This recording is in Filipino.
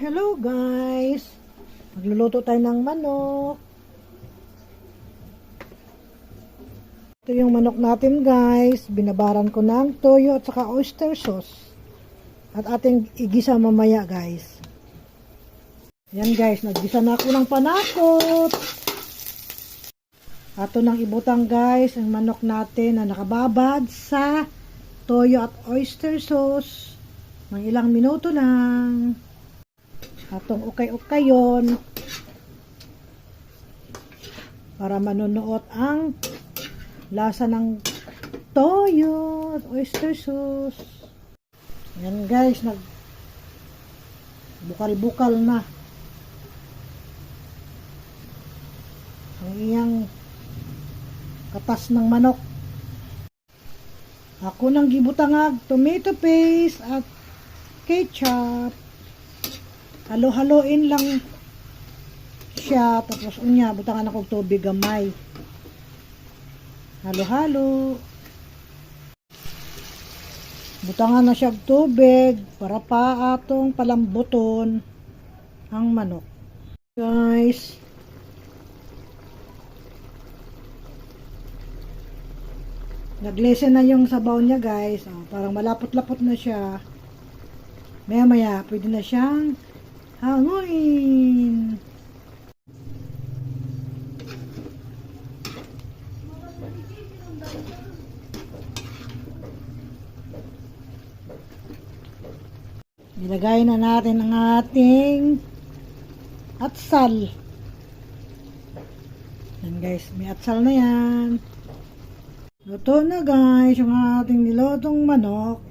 Hello guys! Magluluto tayo ng manok. Ito yung manok natin guys. Binabaran ko ng toyo at saka oyster sauce. At ating igisa mamaya guys. Yan guys, naggisa na ako ng panakot. Ato nang ibutang guys ang manok natin na nakababad sa toyo at oyster sauce. Mga ilang minuto lang. Atong ukay-ukayon para manunuot ang lasa ng toyo at oyster sauce. Yan guys, nag bukal-bukal na. Ang iyang katas ng manok. Ako nang gibutangag tomato paste at ketchup. Halo-haloin lang siya tapos unya butangan ako tubig gamay. Halo-halo. Butangan na siya tubig para pa atong palambuton ang manok. Guys, Naglesen na yung sabaw niya guys. Oh, parang malapot-lapot na siya. Maya maya, pwede na siyang hanguin. Nilagay na natin ang ating atsal. Yan guys, may atsal na yan. Luto na guys, yung ating nilotong manok.